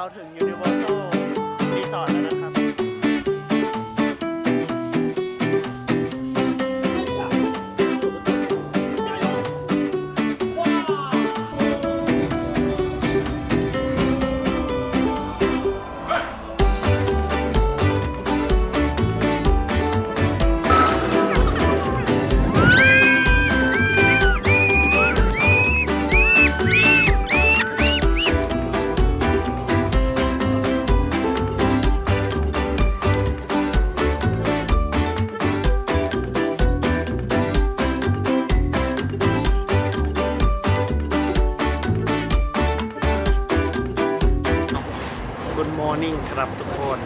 เราถึง Universal Resort แล้วนะ Good morning ครับทุกคน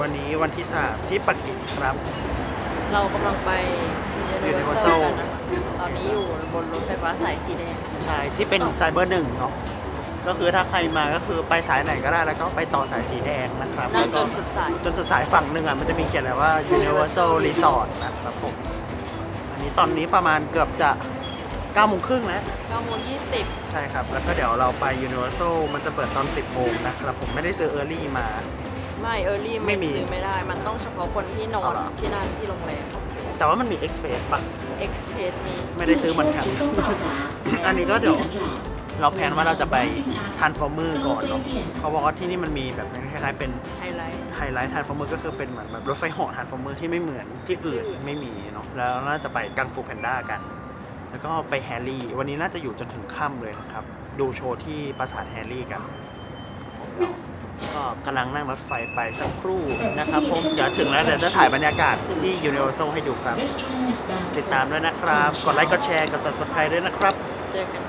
วันนี้วันที่ 3 ที่ปักกิ่งครับ เรากำลังไป Universal Universal กันนะคะตอนนี้อยู่บนรถไฟฟ้าสายสีแดง ใช่ที่เป็นสายเบอร์หนึ่งเนาะก็คือถ้าใครมาก็คือไปสายไหนก็ได้แล้วก็ไปต่อสายสีแดงนะครับนั่แล้งวจก็นสุดสาย จนสุดสายฝั่งหนึ่งอะมันจะมีเขียนอะไรว่า Universal Resort นะครับผม อันนี้ตอนนี้ประมาณเกือบจะ9โมงครึ่งแล้ว 9โมง20ใช่ครับ แล้วก็เดี๋ยวเราไป Universal มันจะเปิดตอน 10โมงนะครับ ผมไม่ได้ซื้อ Early มา ไม่ Early ไม่มีซื้อไม่ได้ มันต้องเฉพาะคนที่นอเอานเหรอ ที่นั่นที่โรงแรมแต่ว่ามันมี Express ปะ Express มีไม่ได้ซื้อเหมือนกัน อันนี้ก็เดี๋ยวเราแพลนว่าเราจะไป Transformer ก่อนเนาะเขาบอกว่าที่นี่มันมีแบบคล้ายๆเป็น ไฮไลท์ ไฮไลท์ Transformer ก็คือเป็นเหมือนแบบรถไฟเหาะ Transformer ที่ไม่เหมือนที่อื่นที่อื่นไม่มีเนาะแล้วน่าจะไปกังฟูแพนด้ากัน แล้วก็ไปแฮร์รี่ วันนี้น่าจะอยู่จนถึงค่ำเลยนะครับ ดูโชว์ที่ปราสาทแฮร์รี่กัน ก็กำลังนั่งรถไฟไปสักครู่นะครับผมเดี๋ยวถึงแล้วเดี๋ยวจะถ่ายบรรยากาศที่ Universal ให้ดูครับ ติดตามด้วยนะครับ กดไลค์ กดแชร์ กด subscribe ด้วยนะครับ เจอกัน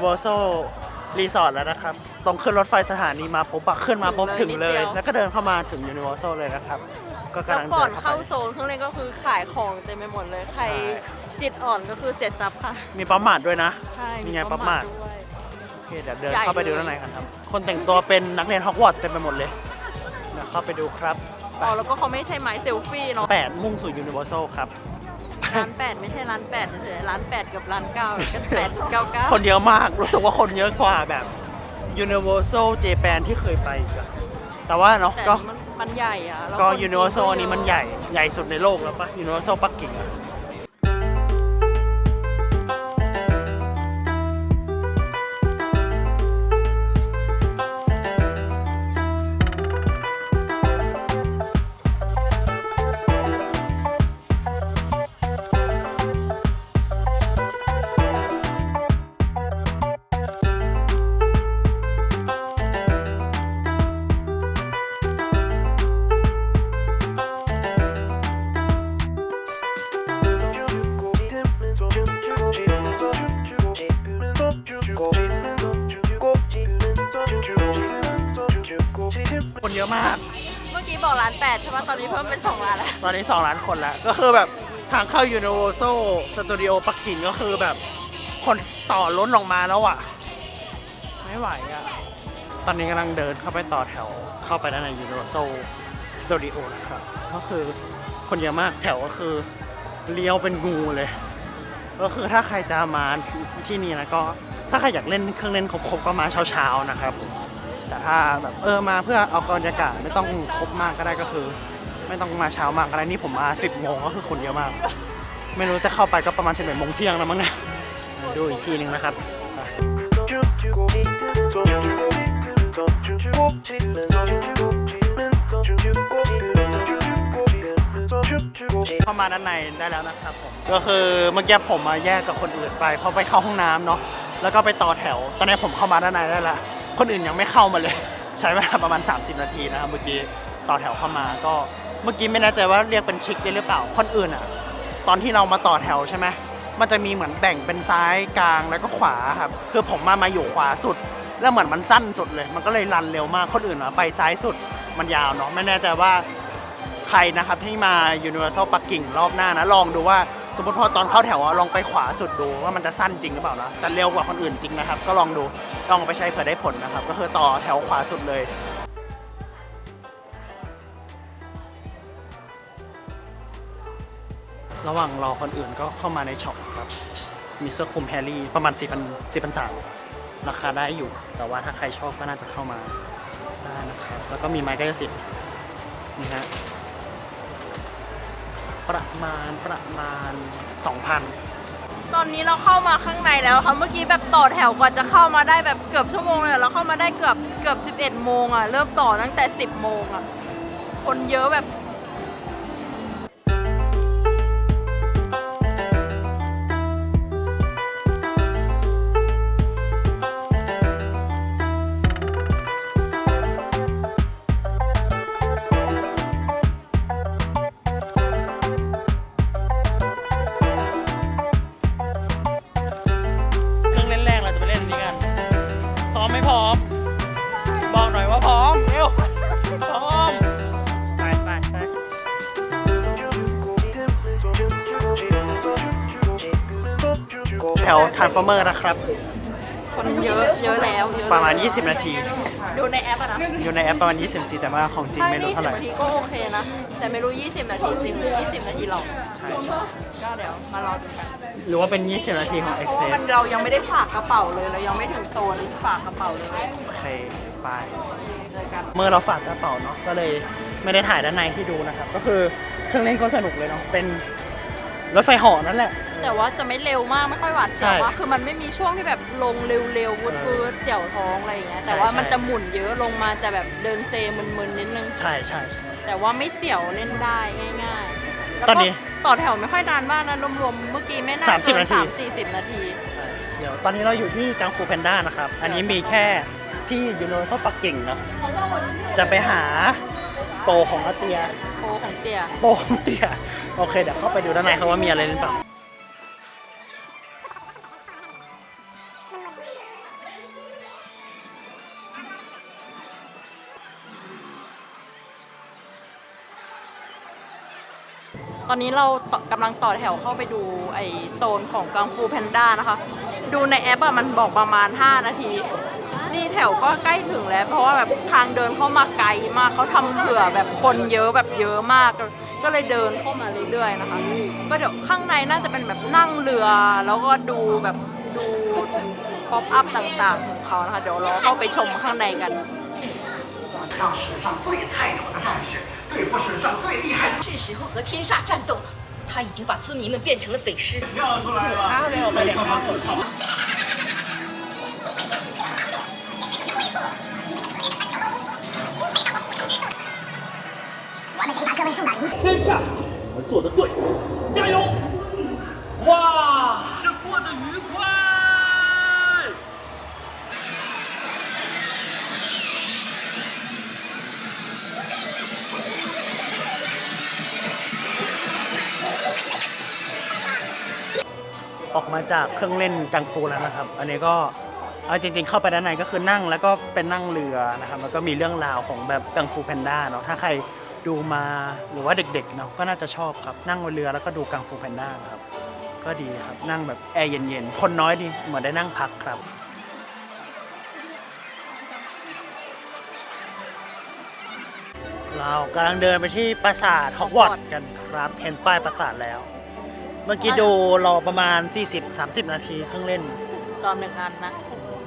Universal Resort แล้วนะครับต้องขึ้นรถไฟสถานีมาปุ๊บอะขึ้นมาปุ๊บถึถึงงเลเลยยนิดเดียวแล้วก็เดินเข้ามาถึง Universal เลยนะครับ ก็กำแล้วลังก่อนจะเข้าไป โซนเครื่องเล่นก็คือขายของเต็มไปหมดเลย ใครใช่ จิตอ่อนก็คือเสียทรัพย์ค่ะ มีปั๊มมาดด้วยนะ ใช่มีไงปปั๊มมาดด้วย โอเคเดี๋ยวเดินใหญ่เข้าไปดูเลย ด้านในกันครับ คนแต่งตัวเป็นนักเรียนฮอกวอตส์เต็มไปหมดเลยเดี๋ยวเข้าไปดูครับอ๋อแล้วก็เขาไม่ใช่ไม้เซลฟี่เนาะแปดมุ่งสู่ Universal ครับ ร้านแปดไม่ใช่ร้านแปดเฉยๆร้านแปดกับร้านเก้าก็แปดจุดเก้าเก้าคนเยอะมากรู้สึกว่าคนเยอะกว่าแบบ Universal Japan ที่เคยไปอีกอะแต่ว่าเนาะแต่ก็อันนี้มันมันใหญ่อะแล้วก็ คนจี Universal ก็อันนี้มันใหญ่ ใหญ่สุดในโลกแล้วปะ Universal ปักกิ่งอะ ตอนนี้ 2 ล้านคนแล้ว ก็คือแบบทางเข้า Universal Studio ปักกิ่งก็คือแบบคนต่อล้นออกมาแล้วอะไม่ไหวอะตอนนี้กำลังเดินเข้าไปต่อแถวเข้าไปด้านใน Universal Studio นะครับ ก็คือคนเยอะมากแถวก็คือเลี้ยวเป็นงูเลย ก็คือถ้าใครจะมาที่นี่นะก็ถ้าใครอยากเล่นเครื่องเล่นครบๆก็มาเช้าๆนะครับ แต่ถ้าแบบเออมาเพื่อเอาบรรยากาศไม่ต้องครบมากก็ได้ก็คือ ไม่ต้องมาเช้ามากก็ได้นี่ผมมา 10โมงก็คือคนเยอะมาก ไม่รู้จะเข้าไปก็ประมาณ11โมงเที่ยงแล้วมั้งนะดูอีกทีนึงนะครับ Don't you go, don't you go, don't you go, เข้ามาด้านในได้แล้วนะครับผมก็คือเมื่อกี้ผมมาแยกกับคนอื่นไปเพราะไปเข้าห้องน้ำเนาะแล้วก็ไปต่อแถว ตอนนี้ผมเข้ามาด้านในได้แล้วคนอื่นยังไม่เข้ามาเลย ใช้เวลาประมาณ 30 นาทีนะครับเมื่อกี้ต่อแถวเข้ามาก็ เมื่อกี้ไม่แน่ใจว่าเรียกเป็นชิคได้หรือเปล่า คนอื่นอะ ตอนที่เรามาต่อแถวใช่ไหมมันจะมีเหมือนแบ่งเป็นซ้ายกลางแล้วก็ขวาครับ คือผมมามาอยู่ขวาสุด แล้วเหมือนมันสั้นสุดเลย มันก็เลยรันเร็วมาก คนอื่นอะไปซ้ายสุด มันยาวเนาะ ไม่แน่ใจว่าใครนะครับที่มา Universal ปักกิ่งรอบหน้านะ ลองดูว่าสมมติพอตอนเข้าแถวอะลองไปขวาสุดดูว่ามันจะสั้นจริงหรือเปล่านะแต่เร็วกว่าคนอื่นจริงนะครับ ก็ลองดู ลองเอาไปใช้เผื่อได้ผลนะครับ ก็คือต่อแถวขวาสุดเลย ระหว่างรอคนอื่นก็เข้ามาในช็อปครับ มีเสื้อคลุมแฮร์รี่ประมาณ 4 0 0 0 4 3 0ราคาได้อยู่ แต่ว่าถ้าใครชอบก็น่าจะเข้ามาได้นะครับ แล้วก็มีไม้กายสิทธิ์นี่ฮะ ประมาณประมาณ 2,000ตอนนี้เราเข้ามาข้างในแล้วค่ะเมื่อกี้แบบต่อแถวกว่าจะเข้ามาได้แบบเกือบชั่วโมงเลยเราเข้ามาได้เกือบเกือบ 11 โมงอะเริ่มต่อตั้งแต่ 10 โมงอะคนเยอะแบบ ปประมาณ 20นาทีแต่ว่าของจริงถ้าไม่รู้20เท่าไหร่นาทีก็โอเคนะ แต่ไม่รู้ 20 นาทีจริงหรือ 20 นาทีหรอกใช่ใช่ก็เดี๋ยวมารอดูกัน หรือว่าเป็น 20 นาทีของ เพราะ Express ว่ามันเรายังไม่ได้ฝากกระเป๋าเลย เรายังไม่ถึงโซนฝากกระเป๋าเลยโอเคไป เจอกัน เมื่อเราฝากกระเป๋าเนาะก็เลยไม่ได้ถ่ายด้านในให้ดูนะครับ ก็คือเครื่องเล่นก็สนุกเลยเนาะเป็นรถไฟเหอนั่นแหละ แต่ว่าจะไม่เร็วมากไม่ค่อยหวาดเสียวใช่มากคือมันไม่มีช่วงที่แบบลงเร็วๆวุดวดเสี่ยวท้องอะไรอย่างเงี้ยแต่ว่าใช่มันจะหมุนเยอะลงมาจะแบบเดินเซมึนๆนิดนึงใช่ใช่ใช่แต่ว่าไม่เสี่ยวเล่นได้ง่ายๆแล้วตอนก็นี้ต่อแถวไม่ค่อยนานมากนะรวมๆเมื่อกี้ไม่น่า30เกินนาทีสามสี่สิบนาทีใช่เดี๋ยวตอนนี้เราอยู่ที่กังฟูแพนด้านะครับ อันนี้มีแค่ที่ยูนิเวอร์แซลปักกิ่งเนาะจะไปหาโปรของอาเตียโอ้ของเตี่ยโปรของเตีย โอเค เดี๋ยวเข้าไปดูด้านในเขาว่ามีอะไรหรือเปล่า นนี้เราต่อกำลังต่อแถวเข้าไปดูไอโซนของกังฟูแพนด้านะคะ ดูในแอปอะมันบอกประมาณ 5 นาที นี่แถวก็ใกล้ถึงแล้ว เพราะว่าแบบทางเดินเข้ามาไกลมากเขาทำเผื่อแบบคนเยอะแบบเยอะมาก ก็เลยเดินเข้ามาเรื่อยๆนะคะ ก็เดี๋ยวข้างในน่าจะเป็นแบบนั่งเรือ แล้วก็ดูแบบดูป๊อปอัพต่างๆของเขานะคะ เดี๋ยวเราเข้าไปชมข้างในกัน 让史上最菜鸟的战士 对付史上最厉害的是时候和天煞战斗了，他已经把村民们变成了匪尸。跳出来了。天煞。做的对。加油。哇！ มาจากเครื่องเล่นกังฟูแล้วนะครับ อันนี้ก็เอาจริง ๆ เข้าไปด้านในก็คือนั่งแล้วก็เป็นนั่งเรือนะครับแล้วก็มีเรื่องราวของแบบกังฟูแพนด้าเนาะถ้าใครดูมาหรือว่าเด็กๆเนาะก็น่าจะชอบครับนั่งบนเรือแล้วก็ดูกังฟูแพนด้าครับก็ดีครับนั่งแบบแอร์เย็นๆคนน้อยดีเหมือนได้นั่งพักครับเรากำลังเดินไปที่ปราสาทฮอกวอตส์กันครับ เห็นป้ายปราสาทแล้ว เมื่อกี้ดูรอประมาณ 40-30 นาทีเครื่องเล่นตอนหนึ่งอันนะ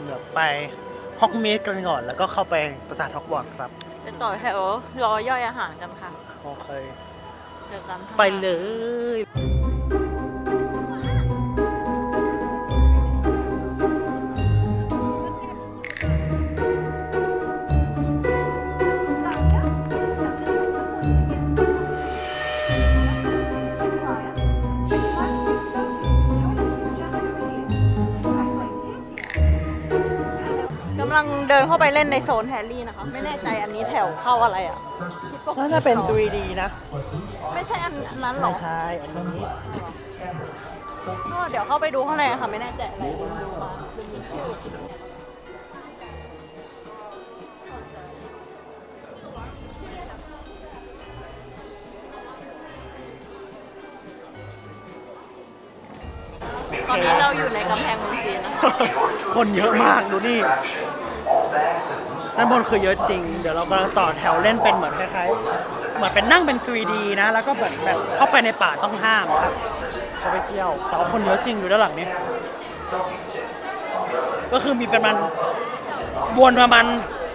เดี๋ยวไปฮอกเมดกันก่อน แล้วก็เข้าไปปราสาทฮอกวอตส์ครับ ไปต่อแถวรอย่อยอาหารกันค่ะ โอเค เจอกันข้างหน้าไปเลย เข้าไปเล่นในโซนแฮร์รี่นะคะ ไม่แน่ใจอันนี้แถวเข้าอะไรอะน่าจะเป็น 3D นะไม่ใช่อันอันนั้นหรอ ไม่ใช่อันนี้ก็เดี๋ยวเข้าไปดูข้างในค่ะ ไม่แน่ใจอะไรลืมดูมาลืมมีชื่อตอนนี้เราอยู่ในกำแพงเมืองจีนนะคะ คนเยอะมากดูนี่ ด้านบนคือเยอะจริง เดี๋ยวเรากำลังต่อแถวเล่นเป็นเหมือนคล้ายๆ เหมือนเป็นนั่งเป็น 3D นะ แล้วก็แบบแบบเข้าไปในป่าต้องห้ามครับเข้าไปเที่ยวแต่ว่าคนเยอะจริงอยู่ด้านหลังนี้ ก็คือมีประมาณวนประมาณ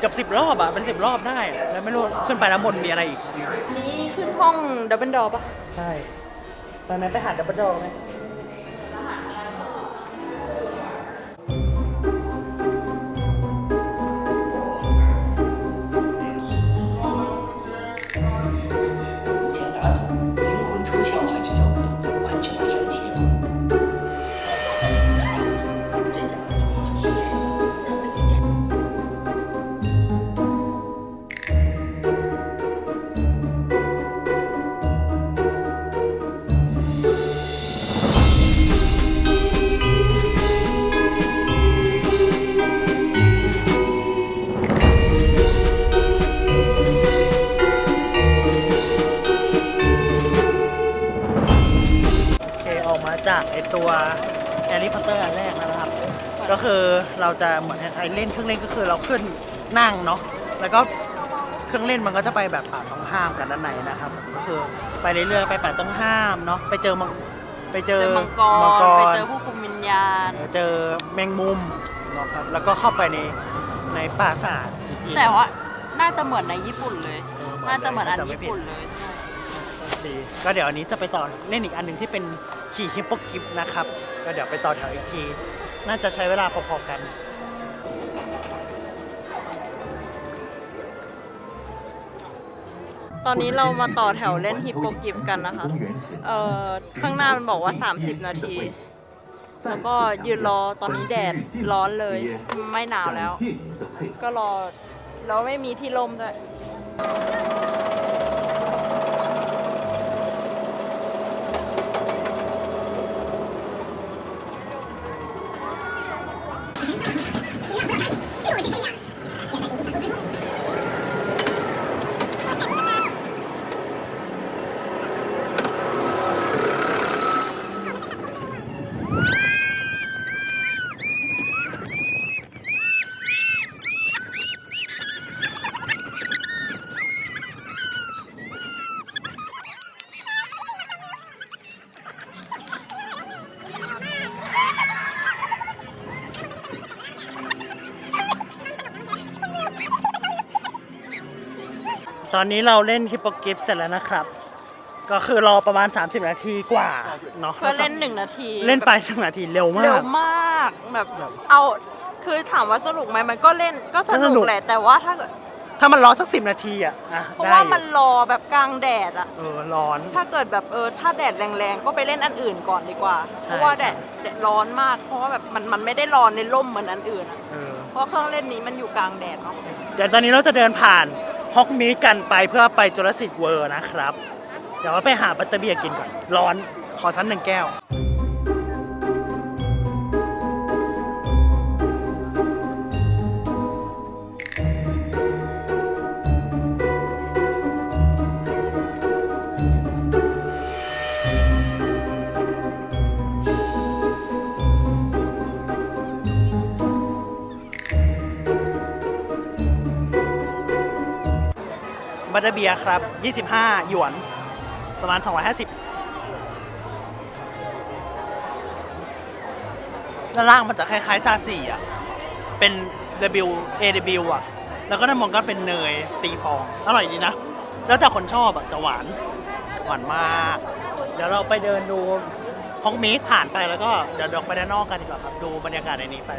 เกับสิบรอบอะเป็นสิบรอบได้ แล้วไม่รู้ขึ้นไปแล้วบนมีอะไรอีก นี่ขึ้นห้องดับเบิลดอปะใช่ ไปไหมไปหาดับเบิลโดไหม ก็คือเราจะเหมือนไอเล่นเครื่องเล่นก็คือเราขึ้นนั่งเนาะแล้วก็เครื่องเล่นมันก็จะไปแบบป่าต้องห้ามกันด้านในนะครับผมก็คือไปเรื่อยๆไปป่าต้องห้ามเนาะไปเจอมังไปเจเจออมังกมังกรรไปเจอผู้คุมวิญญาณเจอแมงมุมเนาะครับแล้วก็เข้าไปในในปราสาทอีกทีแต่ว่าน่าจะเหมือนในญี่ปุ่นเลยเออเหมือนน่าจะเหมือนอันน่าจะไม่ญี่ปุ่นผิดเลยใช่ดีก็เดี๋ยวอันนี้จะไปต่อเล่นอีกอันหนึ่งที่เป็นขี่ฮิปโปกิฟนะครับ ก็เดี๋ยวไปต่อแถวอีกที น่าจะใช้เวลาพอๆกัน ตอนนี้เรามาต่อแถวเล่นฮิปโปกิฟกันนะคะ เอ่อ ข้างหน้ามันบอกว่า 30 นาที แล้วก็ยืนรอตอนนี้แดดร้อนเลย ไม่หนาวแล้ว ก็รอ แล้วไม่มีที่ร่มด้วย อนนี้เราเล่นฮิปโปกิฟเสร็จแล้วนะครับ ก็คือรอประมาณ 30 นาทีกว่าเนาะเพื่อเล่นหนึ่งนาทีเล่นไปหนึ่งนาทีเร็วมาเร็วกมากแบบแบบเอาคือถามว่าสนุกไหมมันก็เล่นก็สก็สนุนุกกแหละแต่ว่าถ้าเกิดถ้ามันรอสักสินาทีอะอะเพราะได้ว่าอยู่มันรอแบบกลางแดดอะเออร้อน ถ้าเกิดแบบเออถ้าแดดแรงๆก็ไปเล่นอันอื่นก่อนดีกว่าใช่เพราะว่าใช่แดดแดดร้อนมาก เพราะว่าแบบมันมันไม่ได้ร้อนในร่มเหมือนอันอื่นอะเออเพราะเครื่องเล่นนี้มันอยู่กลางแดดเนาะเดี๋ยวตอนนี้เราจะเดินผ่าน ฮอกมีกันไปเพื่อไปจุลศิษย์เวอร์นะครับ เดี๋ยวเราไปหาบัตเตอร์เบียร์กินก่อน ร้อนขอสันหนึ่งแก้ว เบียร์ครับ 25 หยวน ประมาณ 250ด้านล่างมันจะคล้ายๆซาซีอะ เป็น W A W อะ แล้วก็ด้านบนก็เป็นเนยตีฟอง อร่อยดีนะ แล้วแต่คนชอบอะแต่หวาน หวานมาก เดี๋ยวเราไปเดินดูห้องมีผ่านไปแล้วก็เดี๋ยวเดอกไปด้านนอกกันดีกว่าครับ ดูบรรยากาศในนี้ไป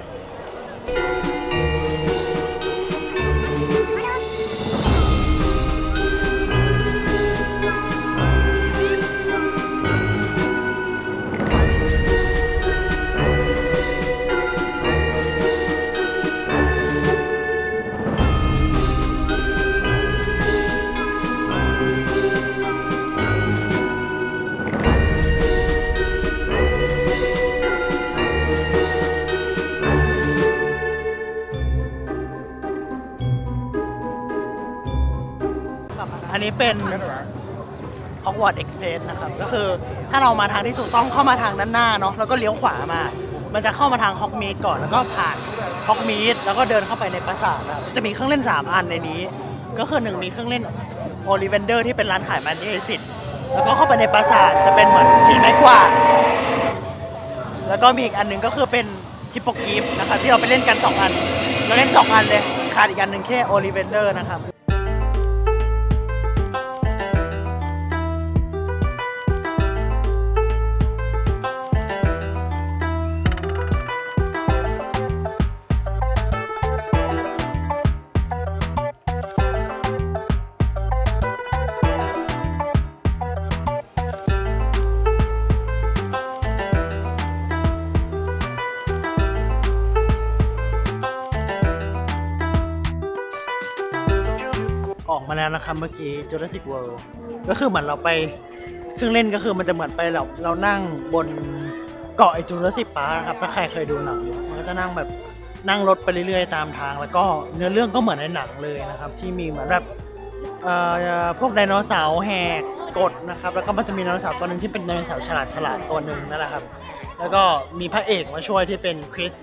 นี้เป็น Hogwarts Express นะครับ ก็คือถ้าเรามาทางที่ถูกต้องเข้ามาทางด้านหน้าเนาะแล้วก็เลี้ยวขวามา มันจะเข้ามาทางฮอกมีดก่อนแล้วก็ผ่านฮอกมีดแล้วก็เดินเข้าไปในปราสาทนะครับจะมีเครื่องเล่น 3 อันในนี้ ก็คือหนึ่งมีเครื่องเล่นโอลิเวนเดอร์ที่เป็นร้านขายมันเอสิตแล้วก็เข้าไปในปราสาทจะเป็นเหมือนขี่ไม้กวาดแล้วก็มีอีกอันหนึ่งก็คือเป็นฮิปโปกีฟนะครับที่เราไปเล่นกัน 2 อัน เราเล่น 2 อันเลยขาดอีกอันหนึ่งแค่โอลิเวนเดอร์นะครับ แล้วนะครับเมื่อกี้ Jurassic World ก็คือเหมือนเราไปเครื่องเล่นก็คือมันจะเหมือนไปเราเรานั่งบนเกาะไอจูราสสิกปาร์ครับถ้าใครเคยดูหนังมันก็จะนั่งแบบนั่งรถไปเรื่อยๆตามทาง แล้วก็เนื้อเรื่องก็เหมือนในหนังเลยนะครับ ที่มีเหมือนแบบเอ่อพวกไดโนเสาร์แหกกฎนะครับ แล้วก็มันจะมีไดโนเสาร์ตัวหนึ่งที่เป็นไดโนเสาร์ฉลาดฉลาดตัวหนึ่งนั่นแหละครับ แล้วก็มีพระเอกมาช่วยที่เป็นคริส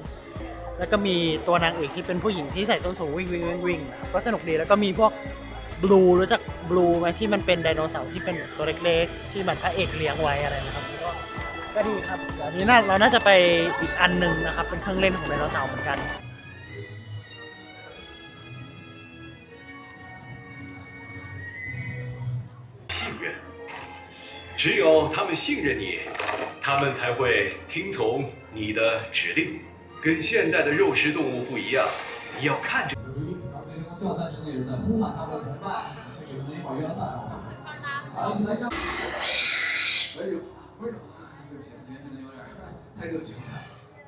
แล้วก็มีตัวนางเอกที่เป็นผู้หญิงที่ใส่ส้นสูงวิ่งวิ่งวิ่งก็สนุกดีแล้วก็มีพวก บลูรู้จักบลูไหมที่มันเป็นไดโนเสาร์ที่เป็นตัวเล็กๆ ที่เหมันพระเอกเลี้ยงไว้อะไรนะครับก็ก็ดีครับเดี๋ยวนี้น่าเราน่าจะไปอีกอันหนึ่งนะครับ เป็นเครื่องเล่นของไดโนเสาร์เหมือนกัน 信任。只有他们信任你，他们才会听从你的指令。跟现代的肉食动物不一样，你要看着。 好，一起来干！温柔，温柔。对不起，今天真的有点太热情了。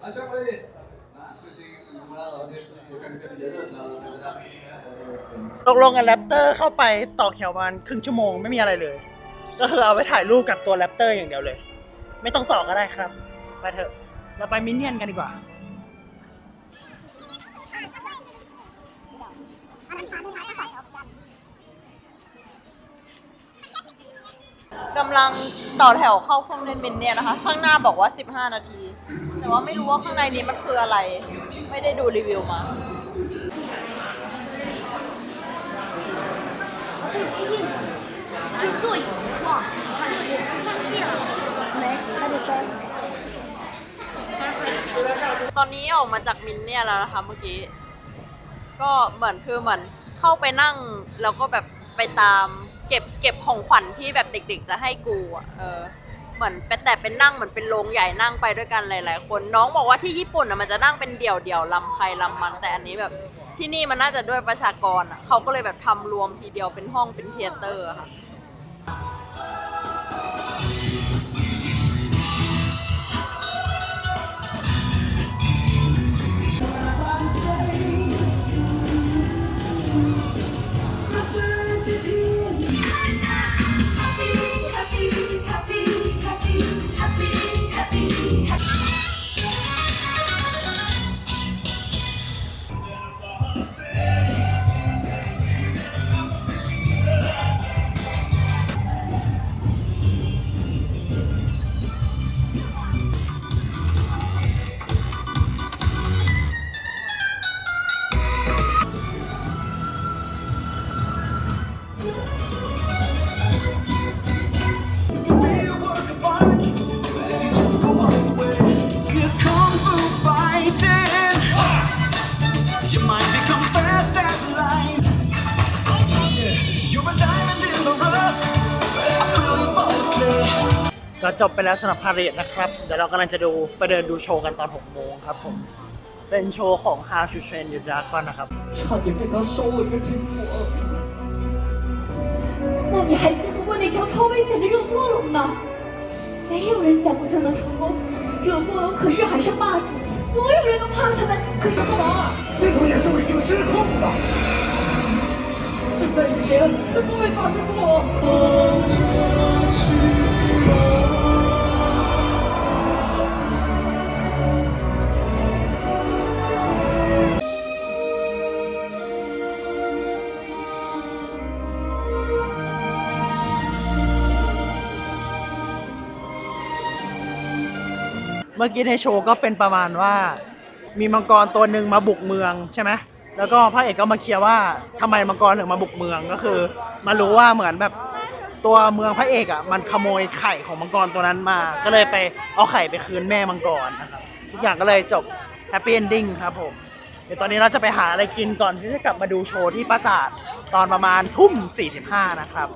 啊，张伟，啊，最近我们老电视剧也开始变得炎热起来了，所以大家每天呃。 ตกลงกันแรปเตอร์เข้าไปต่อแถวประมาณครึ่งชั่วโมงไม่มีอะไรเลย ก็คือเอาไปถ่ายรูปกับตัวแรปเตอร์อย่างเดียวเลย ไม่ต้องต่อก็ได้ครับ ไปเถอะเราไปมินเนี่ยนกันดีกว่า กำลังต่อแถวเข้าเครื่องเล่นมินเนี่ยนะคะ ข้างหน้าบอกว่า 15 นาที แต่ว่าไม่รู้ว่าข้างในนี้มันคืออะไร ไม่ได้ดูรีวิวมา 这是座椅哇，放屁了，没，还没塞。 ตอนนี้ออกมาจากมินเนี่ยแล้วนะคะเมื่อกี้ ก็เหมือนคือเหมือนเข้าไปนั่งแล้วก็แบบ ไปตาม เก็บเก็บของขวัญที่แบบเด็ก ๆ จะให้กูอะเออเหมือนเป็นแต่เป็นนั่งเหมือนเป็นโรงใหญ่นั่งไปด้วยกันหลายๆ คนน้องบอกว่าที่ญี่ปุ่นอะมันจะนั่งเป็นเดี่ยวเดี่ยวๆลำใครลำมันแต่อันนี้แบบที่นี่มันน่าจะด้วยประชากรอะเขาก็เลยแบบทำรวมทีเดียวเป็นห้องเป็นเทเตอร์ค่ะ ก็จบไปแล้วสำหรับพาเรดนะครับ เดี๋ยวเรากำลังจะดูไปเดินดูโชว์กันตอน6โมงครับผม เป็นโชว์ของ How to Train Your Dragon นะครับ 差点被他收了个经过。那你还经不过那条超危险的热锅龙呢？没有人想过这能成功，热锅龙可是海上霸主，所有人都怕他们。可是干嘛？这种野兽已经失控了。这在以前都从未发生过。 เมื่อกี้ในโชว์ก็เป็นประมาณว่า มีมังกรตัวหนึ่งมาบุกเมืองใช่ไหมแล้วก็พระเอกก็มาเคลียร์ว่าทำไมมังกรถึงมาบุกเมืองก็คือ มารู้ว่าเหมือนแบบตัวเมืองพระเอกอะมันขโมยไข่ของมังกรตัวนั้นมา ก็เลยไปเอาไข่ไปคืนแม่มังกรนะครับทุกอย่างก็เลยจบแฮปปี้เอนดิ้งครับผมเดี๋ยวตอนนี้เราจะไปหาอะไรกินก่อนที่จะกลับมาดูโชว์ที่ปราสาทตอนประมาณทุ่ม 45 นะครับ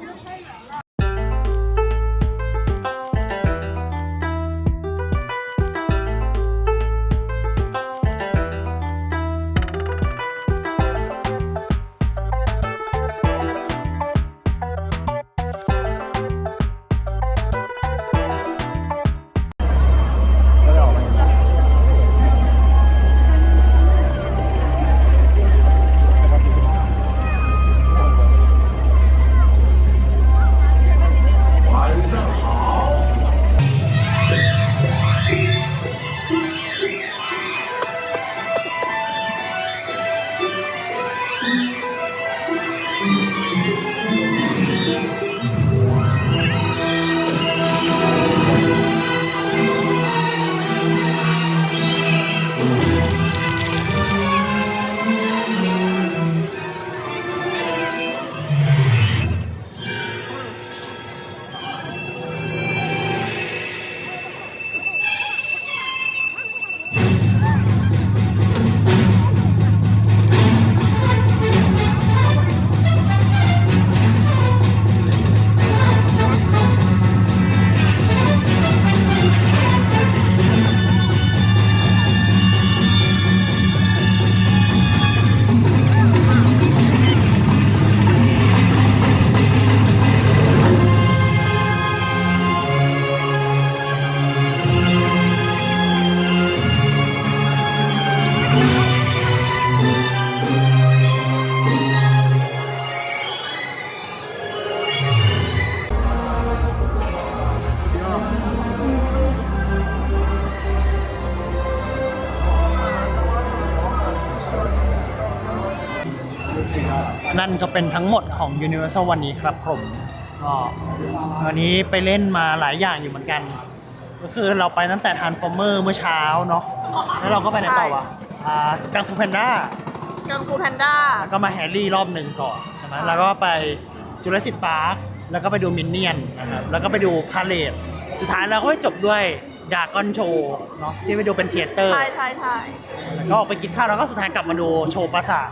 เป็นทั้งหมดของ Universal วันนี้ครับผมก็วันนี้ไปเล่นมาหลายอย่างอยู่เหมือนกัน ก็คือเราไปตั้งแต่ Transformer เมื่อเช้าเนาะแล้วเราก็ไปไหนต่อวะอ่ากังฟูแพนด้ากังฟูแพนด้าแล้วก็มาแฮร์รี่รอบหนึ่งก่อนใช่ไหมแล้วก็ไปจูเลสิ c พาร์คแล้วก็ไปดูมินเนี่ยนนะครับแล้วก็ไปดูพาเลทสุดท้ายเราก็ไปจบด้วยดากอนโชว์เนาะที่ไปดูเป็นเทเตอร์ใช่ใช่ใช่แล้วก็ออกไปกินข้าวแล้วก็สุดท้ายกลับมาดูโชว์ปราสาท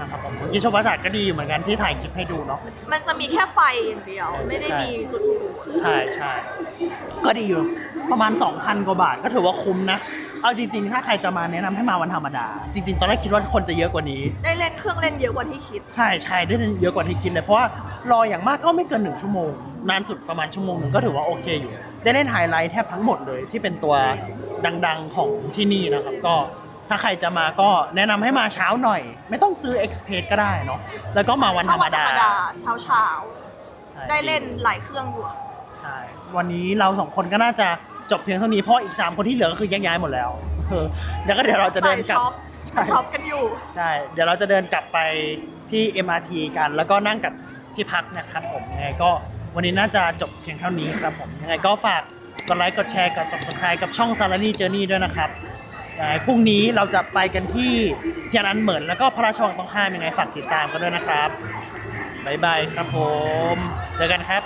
นะครับผมเมื่อกี้โชว์ปราสาทก็ดีอยู่เหมือนกันที่ถ่ายคลิปให้ดูเนาะ มันจะมีแค่ไฟอย่างเดียว ไม่ได้ใช่มีจุดพลุใช่ใช่ก็ดีอยู่ประมาณ 2,000 กว่าบาทก็ถือว่าคุ้มนะ เอาจริง ๆ ถ้าใครจะมาแนะนำให้มาวันธรรมดา จริง ๆ ตอนแรกคิดว่าคนจะเยอะกว่านี้ ได้เล่นเครื่องเล่นเยอะกว่าที่คิด ใช่ใช่ได้เยอะกว่าที่คิดเลยเพราะว่ารออย่างมากก็ไม่เกินหนึ่งชั่วโมง นานสุดประมาณชั่วโมงหนึ่งก็ถือว่าโอเคอยู่ ได้เล่นไฮไลท์แทบทั้งหมดเลยที่เป็นตัวดังๆของที่นี่นะครับ ก็ ถ้าใครจะมาก็แนะนำให้มาเช้าหน่อย ไม่ต้องซื้อ Express ก็ได้เนาะแล้วก็มาวันธรรมดาถ้วันธรรมดาเช้าเช้าใช่ๆได้เล่นหลายเครื่องอยู่ ใช่วันนี้เราสองคนก็น่าจะจบเพียงเท่านี้เพราะอีก 3 คนที่เหลือก็คือแยกย้ายหมดแล้วเออแล้วก็เดี๋ยวเราจะเดินกลับใส่ช็อปช็อปกันอยู่ ใช่ เดี๋ยวเราจะเดินกลับไปที่ MRT กัน แล้วก็นั่งกลับที่พักนะครับผมยังไงก็วันนี้น่าจะจบเพียงเท่านี้ครับผมยังไงก็ฝากกดไลค์กดแชร์กด subscribe กับช่อง Salary Journey ด้วยนะครับยังไง พรุ่งนี้เราจะไปกันที่เทียนอันเหมินแล้วก็พระราชวังต้องห้ามยังไงฝากติดตามกันด้วยนะครับ บ๊ายบายครับผม เจอกันครับ